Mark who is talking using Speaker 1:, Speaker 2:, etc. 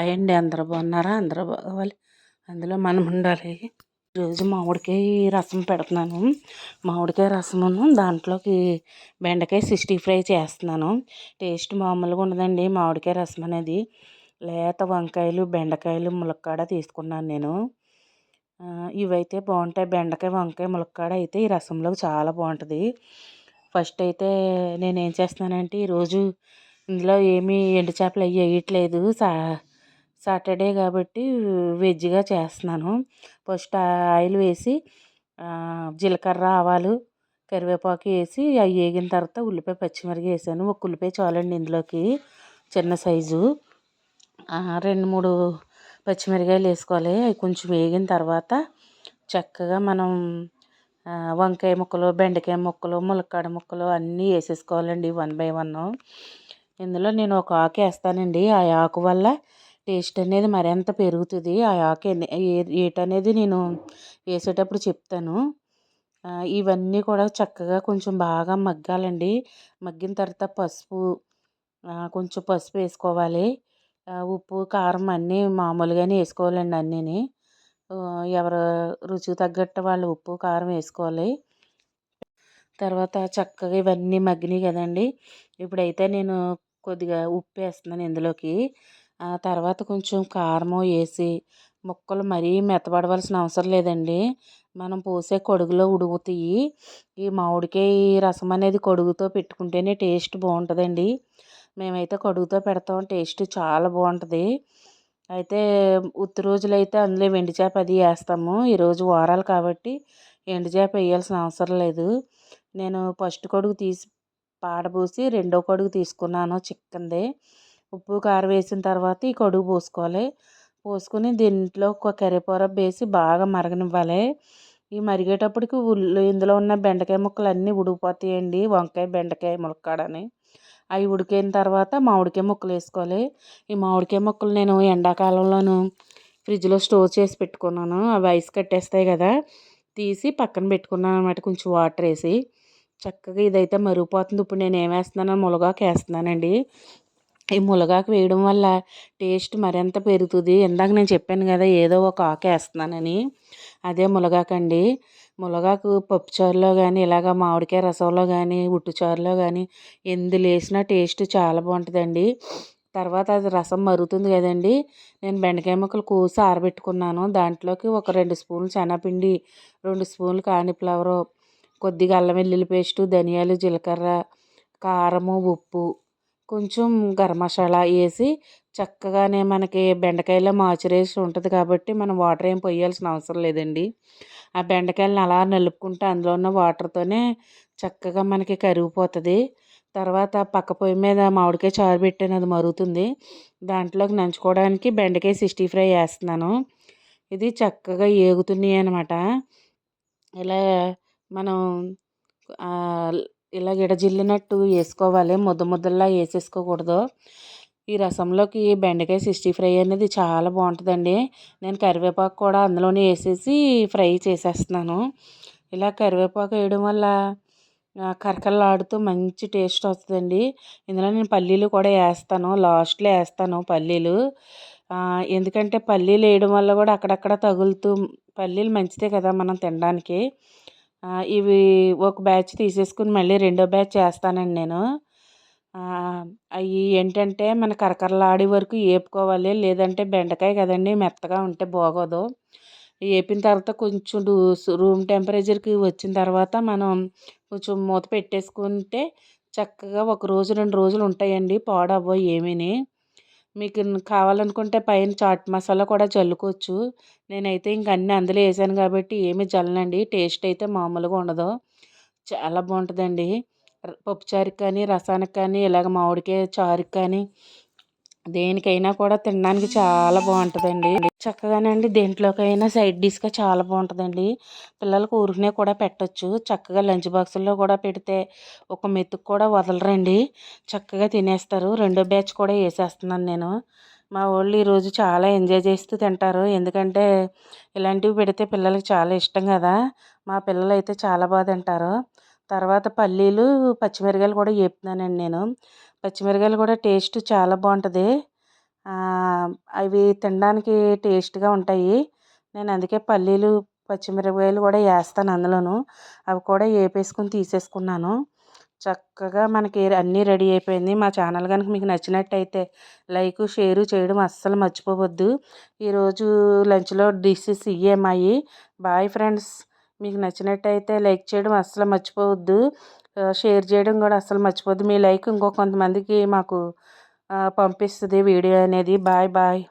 Speaker 1: అయ్యండి అందరూ బాగున్నారా? అందరూ బాగోవాలి. అందులో మనం ఉండాలి. ఈరోజు మామిడికాయ రసం పెడుతున్నాను. మామిడికాయ రసమును దాంట్లోకి బెండకాయ సిక్స్టీ ఫ్రై చేస్తున్నాను. టేస్ట్ మామూలుగా ఉండదండి మామిడికాయ రసం అనేది. లేత వంకాయలు బెండకాయలు ములక్కాడ తీసుకున్నాను నేను. ఇవైతే బాగుంటాయి. బెండకాయ వంకాయ ములక్కాడ అయితే ఈ రసంలో చాలా బాగుంటుంది. ఫస్ట్ అయితే నేను ఏం చేస్తున్నానంటే ఈరోజు ఇందులో ఏమీ ఎండు చేపలు అవి వేయట్లేదు. సా సాటర్డే కాబట్టి వెజ్గా చేస్తున్నాను. ఫస్ట్ ఆయిల్ వేసి జీలకర్ర ఆవాలు కరివేపాకు వేసి అవి వేగిన తర్వాత ఉల్లిపాయ పచ్చిమిరపకాయ వేసాను. ఒక ఉల్లిపాయ చాలండి ఇందులోకి చిన్న సైజు. రెండు మూడు పచ్చిమిరకాయలు వేసుకోవాలి. అవి కొంచెం వేగిన తర్వాత చక్కగా మనం వంకాయ ముక్కలు బెండకాయ ముక్కలు ములక్కాడ ముక్కలు అన్నీ వేసేసుకోవాలండి వన్ బై వన్. ఇందులో నేను ఒక ఆకు వేస్తానండి. ఆ ఆకు వల్ల టేస్ట్ అనేది మరింత పెరుగుతుంది? ఆ ఆకు ఏటనేది నేను వేసేటప్పుడు చెప్తాను. ఇవన్నీ కూడా చక్కగా కొంచెం బాగా మగ్గాలండి. మగ్గిన తర్వాత పసుపు కొంచెం పసుపు వేసుకోవాలి. ఉప్పు కారం అన్నీ మామూలుగానే వేసుకోవాలండి అన్నీ ఎవరు రుచికి తగ్గట్టు వాళ్ళు ఉప్పు కారం వేసుకోవాలి. తర్వాత చక్కగా ఇవన్నీ మగ్గినాయి కదండి. ఇప్పుడైతే నేను కొద్దిగా ఉప్పు వేస్తున్నాను ఇందులోకి. ఆ తర్వాత కొంచెం కారం వేసి ముక్కలు మరీ మెత్తబడవలసిన అవసరం లేదండి. మనం పోసే కొడుగులో ఉడుకుతాయి. ఈ మామిడికాయ రసం అనేది కొడుగుతో పెట్టుకుంటేనే టేస్ట్ బాగుంటుందండి. మేమైతే కొడుగుతో పెడతాం టేస్ట్ చాలా బాగుంటుంది. అయితే ఉత్తి రోజులు అయితే అందులో వెండి చేప అది వేస్తాము. ఈరోజు వారాలు కాబట్టి ఎండు చేప వేయాల్సిన అవసరం లేదు. నేను ఫస్ట్ కొడుకు తీసి పాడబోసి రెండో కొడుకు తీసుకున్నాను చిక్కంది. ఉప్పు కారం వేసిన తర్వాత ఈ కడుగు పోసుకోవాలి. పోసుకొని దీంట్లో ఒక కరివేపాకు వేసి బాగా మరగనివ్వాలి. ఈ మరిగేటప్పటికి ఉల్లి ఇందులో ఉన్న బెండకాయ ముక్కలు అన్నీ ఉడికిపోతాయండి. వంకాయ బెండకాయ ములక్కాడని. అవి ఉడికిన తర్వాత మామిడికాయ ముక్కలు వేసుకోవాలి. ఈ మామిడికాయ ముక్కలు నేను ఎండాకాలంలోను ఫ్రిడ్జ్లో స్టోర్ చేసి పెట్టుకున్నాను. అవి ఐస్ కట్టేస్తాయి కదా తీసి పక్కన పెట్టుకున్నాను అనమాట కొంచెం వాటర్ వేసి. చక్కగా ఇదైతే మరిగిపోతుంది. ఇప్పుడు నేను ఏం వేస్తున్నాను వేస్తున్నానండి. ఈ మునగాకు వేయడం వల్ల టేస్ట్ మరింత పెరుగుతుంది? ఇందాక నేను చెప్పాను కదా ఏదో ఒక ఆకు వేస్తున్నానని. అదే మునగాకండి మునగాకు పప్పుచారులో కానీ ఇలాగ మామిడికాయ రసంలో కానీ ఉట్టుచారులో కానీ ఎందులో వేసినా టేస్ట్ చాలా బాగుంటుందండి. తర్వాత అది రసం మరుగుతుంది కదండి. నేను బెండకాయ ముక్కలు కోసి ఆరబెట్టుకున్నాను. దాంట్లోకి ఒక రెండు స్పూన్లు శనగపిండి రెండు స్పూన్లు కాలీఫ్లవరు కొద్దిగా అల్లం వెల్లుల్లి పేస్టు ధనియాలు జీలకర్ర కారము ఉప్పు కొంచెం గరం మసాలా వేసి చక్కగానే మనకి బెండకాయలో మాచురేషన్ ఉంటుంది కాబట్టి మనం వాటర్ ఏం పోయాల్సిన అవసరం లేదండి. ఆ బెండకాయలను అలా నలుపుకుంటే అందులో ఉన్న వాటర్తోనే చక్కగా మనకి కరిగిపోతుంది. తర్వాత పక్క పొయ్యి మీద మామిడికాయ చారు పెట్టాను అది మరుగుతుంది. దాంట్లోకి నంచుకోవడానికి బెండకాయ సిక్స్టీ ఫ్రై వేస్తున్నాను. ఇది చక్కగా ఏగుతున్నాయి అనమాట ఇలా మనం ఇలా గిడజిల్లినట్టు వేసుకోవాలి. ముద్ద ముద్దల్లా వేసేసుకోకూడదు. ఈ రసంలోకి బెండకాయ సిక్స్టీ ఫ్రై అనేది చాలా బాగుంటుందండి. నేను కరివేపాకు కూడా అందులోనే వేసేసి ఫ్రై చేసేస్తున్నాను. ఇలా కరివేపాకు వేయడం వల్ల కరకరలాడుతూ మంచి టేస్ట్ వస్తుందండి. ఇందులో నేను పల్లీలు కూడా వేస్తాను. లాస్ట్లో వేస్తాను పల్లీలు. ఎందుకంటే పల్లీలు వేయడం వల్ల కూడా అక్కడక్కడ తగులుతూ పల్లీలు మంచిదే కదా మనం తినడానికి. ఇవి ఒక బ్యాచ్ తీసేసుకుని మళ్ళీ రెండో బ్యాచ్ చేస్తానండి నేను. అవి ఏంటంటే మన కరకరలాడే వరకు వేపుకోవాలి లేదంటే బెండకాయ కదండి మెత్తగా ఉంటే బాగోదు. వేపిన తర్వాత కొంచెం రూమ్ టెంపరేచర్కి వచ్చిన తర్వాత మనం కొంచెం మూత పెట్టేసుకుంటే చక్కగా ఒక రోజు రెండు రోజులు ఉంటాయండి పాడవ్వవు ఏమీని. మీకు కావాలనుకుంటే పైన చాట్ మసాలా కూడా చల్లుకోవచ్చు. నేనైతే ఇంక అన్నీ అందులో వేసాను కాబట్టి ఏమీ చల్లనండి. టేస్ట్ అయితే మామూలుగా ఉండదు. చాలా బాగుంటుందండి. పప్పుచారుకి కానీ రసానికి కానీ ఇలాగ మామిడికాయ చారుకి కానీ దేనికైనా కూడా తినడానికి చాలా బాగుంటుందండి. చక్కగానండి దేంట్లోకైనా సైడ్ డిష్గా చాలా బాగుంటుందండి. పిల్లలకు ఊరికనే కూడా పెట్టచ్చు. చక్కగా లంచ్ బాక్సుల్లో కూడా పెడితే ఒక మెతుకు కూడా వదలరండి. చక్కగా తినేస్తారు. రెండో బ్యాచ్ కూడా వేసేస్తున్నాను నేను. మా వాళ్ళు ఈరోజు చాలా ఎంజాయ్ చేస్తూ తింటారు. ఎందుకంటే ఇలాంటివి పెడితే పిల్లలకి చాలా ఇష్టం కదా. మా పిల్లలు అయితే చాలా బాగా తింటారు. తర్వాత పల్లీలు పచ్చిమిరకాయలు కూడా వేపుతున్నానండి నేను. పచ్చిమిరకాయలు కూడా టేస్ట్ చాలా బాగుంటుంది. అవి తినడానికి టేస్ట్గా ఉంటాయి. నేను అందుకే పల్లీలు పచ్చిమిరపకాయలు కూడా వేస్తాను అందులోను. అవి కూడా వేపేసుకుని తీసేసుకున్నాను. చక్కగా మనకి అన్నీ రెడీ అయిపోయింది. మా ఛానల్ కనుక మీకు నచ్చినట్టయితే లైక్ షేర్ చేయడం అస్సలు మర్చిపోవద్దు. ఈరోజు లంచ్లో డిషెస్ ఇవే బాయ్ ఫ్రెండ్స్. మీకు నచ్చినట్టయితే లైక్ చేయడం అస్సలు మర్చిపోవద్దు. షేర్ చేయడం కూడా అస్సలు మర్చిపోవద్దు. మీ లైక్ ఇంకో కొంతమందికి మాకు పంపిస్తుంది వీడియో అనేది. Bye bye.